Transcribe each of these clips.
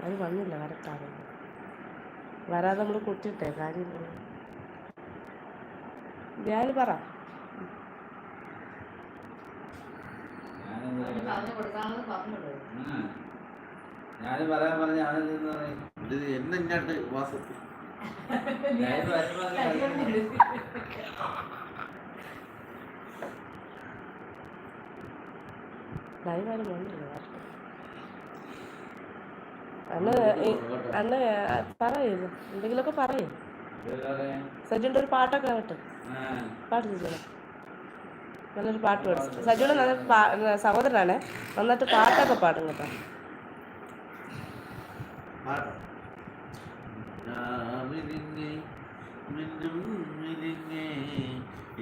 അത് വന്നില്ല കറക്റ്റാണ് വരാതെ നമ്മൾ കുത്തിയിട്ടേ കാര്യം ഞാൻ പറ പറഞ്ഞു ആ. പറയാൻ പറഞ്ഞ ആണെന്ന് പറയും ഇത് എന്നെ ഇങ്ങോട്ട് വാസം ഞാൻ വന്നില്ല കറക്റ്റ് അന്ന് അന്ന് പറയൂ എന്തെങ്കിലുമൊക്കെ പറയൂ. ഒരു പാട്ടൊക്കെ ആവട്ടെ. പാട്ട് നല്ലൊരു പാട്ട് പാടും. സജുന നല്ല സഹോദരനാണ്. നന്നായിട്ട് പാട്ടൊക്കെ പാടും കേട്ടോ.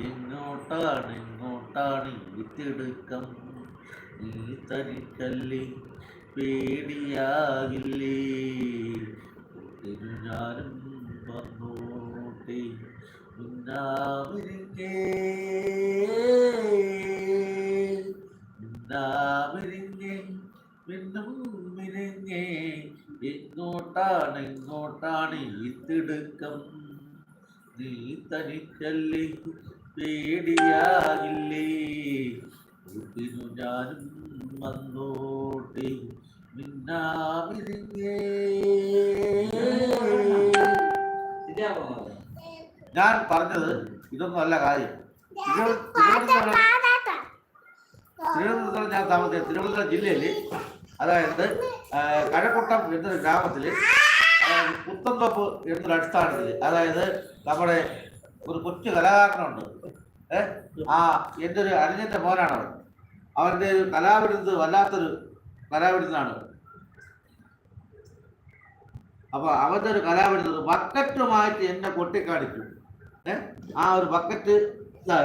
എങ്ങോട്ടാണ് എങ്ങോട്ടാണ് ഈ ഈ തരിക്കല്ലി പേടിയാകില്ലേ? ഞാനും വന്നോട്ടെ മിന്നാമിരിങ്ങേ മിന്നാമിരിങ്ങേ മിന്നും മിരിങ്ങേ എങ്ങോട്ടാണ് എങ്ങോട്ടാണ് ഈ തിടുക്കം? നീ തനിക്കല്ലേ പേടിയാകില്ലേ? കൂട്ടിനു ഞാനും വന്നോട്ടി ഞാൻ പറഞ്ഞത് ഇതൊന്നും അല്ല കാര്യം. തിരുവ- തിരുവനന്തപുരം ഞാൻ താമസിച്ച തിരുവനന്തപുരം ജില്ലയിൽ അതായത് കഴക്കൂട്ടം എന്നൊരു ഗ്രാമത്തിൽ പുത്തൻതോപ്പ് എന്നൊരു അടിസ്ഥാനത്തിൽ അതായത് നമ്മുടെ ഒരു കൊച്ചു കലാകാരനുണ്ട്. ആ എന്റെ ഒരു അനുജന്റെ മോനാണ് അവൻ അവന്റെ ഒരു കലാവിരുന്ന് വല്ലാത്തൊരു കലാവിരുന്നാണ് അപ്പൊ അവന്റെ ഒരു കലാവിരുന്നത് ബക്കറ്റുമായിട്ട് എന്നെ കൊട്ടിക്കാണിച്ചു ഏ? ആ ഒരു ബക്കറ്റ്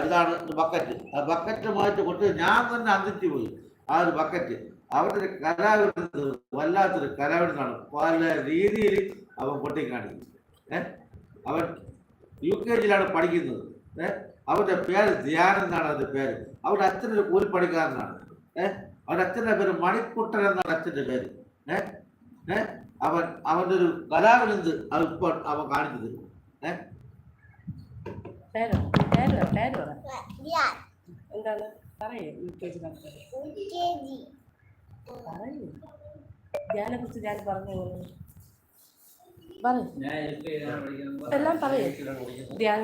ഇതാണ് ബക്കറ്റ്. ആ ബക്കറ്റുമായിട്ട് കൊട്ടി ഞാൻ തന്നെ അന്തിച്ചു പോയി ആ ഒരു ബക്കറ്റ്. അവന്റെ ഒരു കലാവിരുന്നത് വല്ലാത്തൊരു കലാവിരുന്നാണ്. പല രീതിയിൽ അവൻ കൊട്ടിക്കാണിക്കും. ഏഹ് അവൻ യു കെ ജിയിലാണ് പഠിക്കുന്നത്. ഏ? അവന്റെ പേര് ധ്യാൻ എന്നാണ് അവന്റെ പേര്. അവരുടെ അച്ഛനൊരു കൂലിപ്പണിക്കാരനാണ് ഏഹ് അവരുടെ അച്ഛന്റെ പേര് മണിക്കുട്ടൻ എന്നാണ് അച്ഛന്റെ പേര്. ഏഹ് ഏഹ് അവൻ അവന്റെ ഒരു കലാവിരുന്ന് അത് ഇപ്പോൾ അവൻ കാണിച്ചു തരും ഏ? പേരോ? പേര്? പറ, പേര്? പറ എന്താണ്? പറയേ യു കെ ജി പറയൂ. ധ്യാനെ കുറിച്ച് ഞാൻ പറഞ്ഞു പറയൂ. ഞാൻ എൽ കെ എല്ലാം പറയൂ. എൽ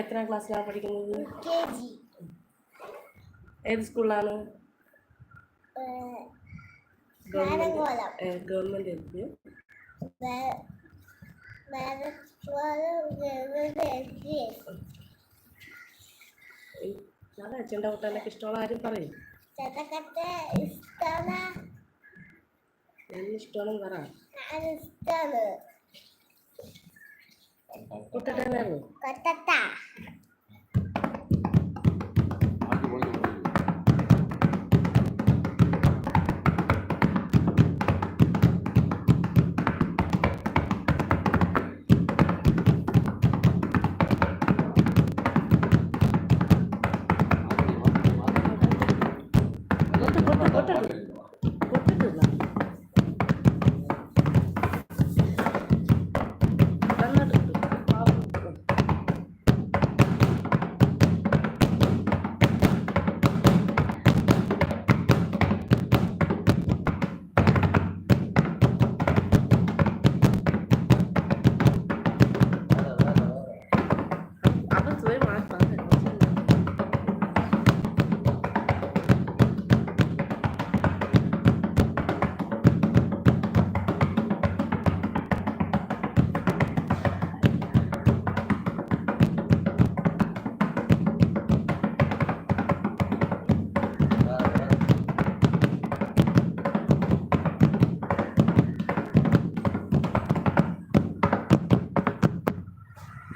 എത്രാം ക്ലാസ്സിലാണ് പഠിക്കുന്നത്? ഏത് സ്കൂളിലാണ്? ഗവൺമെന്റ്. എൽ പി ഞാൻ അച്ഛന്റെ കുട്ടാനൊക്കെ ഇഷ്ടമുള്ള ആരും പറയും. ഇഷ്ടാണ് ഞാൻ ഇഷ്ടമാണെന്ന് പറ ഞാൻ Kota Tanah. Kota Kutatanan.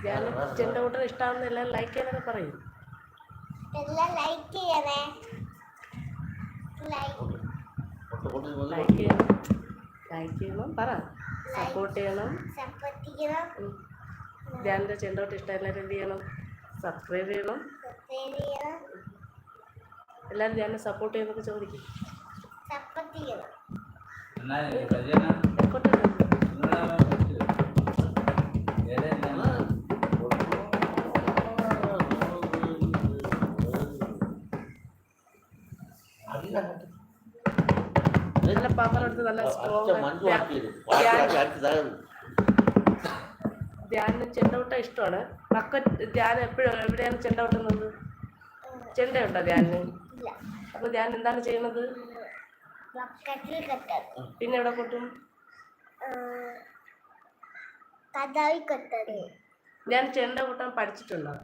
ഞാൻ ചെണ്ട കൂട്ടർ ഇഷ്ടമാണെന്ന് എല്ലാം ലൈക്ക് ചെയ്യാനൊക്കെ പറയും. എല്ലാം ലൈക്ക് ചെയ്യണേ. ലൈക്ക് ലൈക്ക് ചെയ്യണം. ലൈക്ക് ചെയ്യണം. പറ. സപ്പോർട്ട് ചെയ്യണം. സപ്പോർട്ട് ചെയ്യണം. ധ്യാനിന്റെ ചെണ്ടോട്ട് ഇഷ്ടം എല്ലാവരും എന്ത് ചെയ്യണം? സബ്സ്ക്രൈബ് ചെയ്യണം. സബ്സ്ക്രൈബ് ചെയ്യണം. എല്ലാവരും ധ്യാനം സപ്പോർട്ട് ചെയ്യുന്നൊക്കെ ചോദിക്കും. സപ്പോർട്ട് ചെയ്യണം. പവർ എടുത്ത് നല്ല സ്ട്രോങ് തകർന്നു. ചെണ്ടവിട്ട ഇഷ്ടമാണ്. ബക്കറ്റ് ധ്യാനം എപ്പോഴും എവിടെയാണ് ചെണ്ട കൊട്ടുന്നത് ചെണ്ടയുണ്ടോ ധ്യാനിന്? ഇല്ല. അപ്പൊ ധ്യാൻ എന്താണ് ചെയ്യുന്നത്? പിന്നെ എവിടെ കൊട്ടും? ഞാൻ ചെണ്ട കൂട്ടാൻ പഠിച്ചിട്ടുണ്ടോ?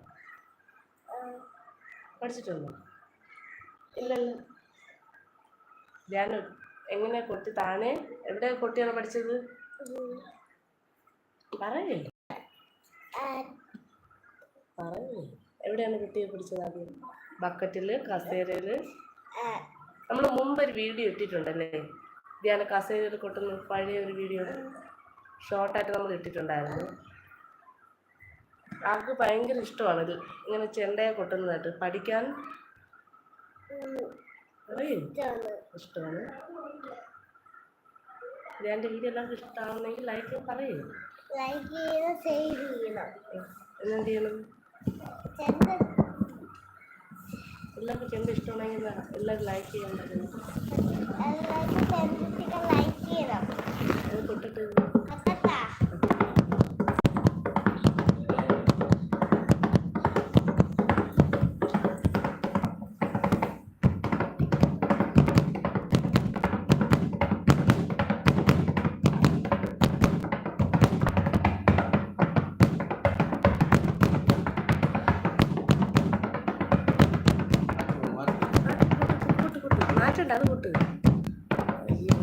പഠിച്ചിട്ടുണ്ടോ? ഇല്ലല്ലോ. ധ്യാൻ എങ്ങനെ കൊട്ടി താനെ എവിടെ കൊട്ടിയാണ് പഠിച്ചത്? പറയേ. പറയേ. എവിടെയാണ് കുട്ടിയെ പിടിച്ചത് ആദ്യം? ബക്കറ്റിൽ കസേരയിൽ നമ്മൾ മുമ്പ് ഒരു വീഡിയോ ഇട്ടിട്ടുണ്ടല്ലേ? ധ്യാന കസേരയിൽ കൊട്ടുന്ന പഴയ ഒരു വീഡിയോ ഷോർട്ടായിട്ട് നമ്മൾ ഇട്ടിട്ടുണ്ടായിരുന്നു. ആൾക്ക് ഭയങ്കര ഇഷ്ടമാണ് ഇത്. ഇങ്ങനെ ചെണ്ടയെ കൊട്ടുന്നതായിട്ട്. പഠിക്കാൻ ഇഷ്ടമാണ് ധ്യാന്റെ വീഡിയോ എല്ലാവർക്കും ഇഷ്ടമാണെങ്കിൽ ലൈക്ക് പറയൂ. ലൈക്ക് ചെയ്യണം സേവ് ചെയ്യണം. എന്ത് ചെയ്യണം? എല്ലാവർക്കും ചെണ്ട ഇഷ്ടമാണെങ്കിൽ എല്ലാവരും ലൈക്ക് ചെയ്യണം. ലൈക്ക് ചെയ്യണം. അത് കൊട്ടിട്ട് മാറ്റണ്ട അത് കൊട്ട്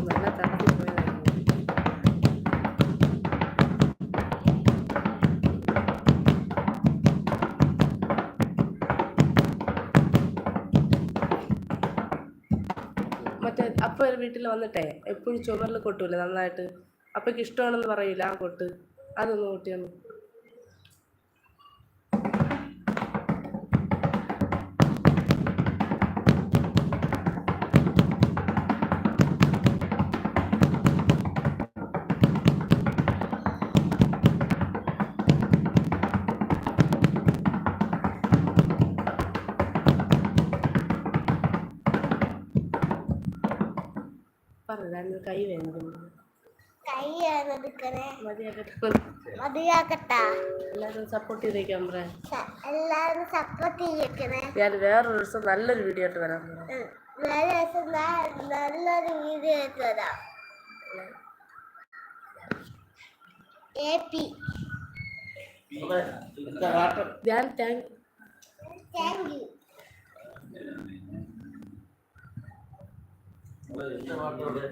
നല്ല തണുപ്പ് മറ്റേ അപ്പ വീട്ടിൽ വന്നിട്ടേ എപ്പോഴും ചുമരിൽ കൊട്ടൂലേ നന്നായിട്ട്? അപ്പയ്ക്ക് ഇഷ്ടമാണെന്ന് പറയില്ല ആ കൊട്ട്. അതൊന്ന് കൊട്ടിയൊന്ന് പറഞ്ഞു കൈ വേണം കൈ എല്ലാവരും സപ്പോർട്ട് ചെയ്തേക്കാം പറ എല്ലാവരും സപ്പോർട്ട് ചെയ്യണേ ഞാൻ വേറൊരു ദിവസം നല്ലൊരു വീഡിയോ ആയിട്ട് വരാം. വേറെ ദിവസം നല്ലൊരു വീഡിയോ ആയിട്ട് വരാം. A P. ഞാൻ താങ്ക് താങ്ക് യു എന്താ കാട്ടം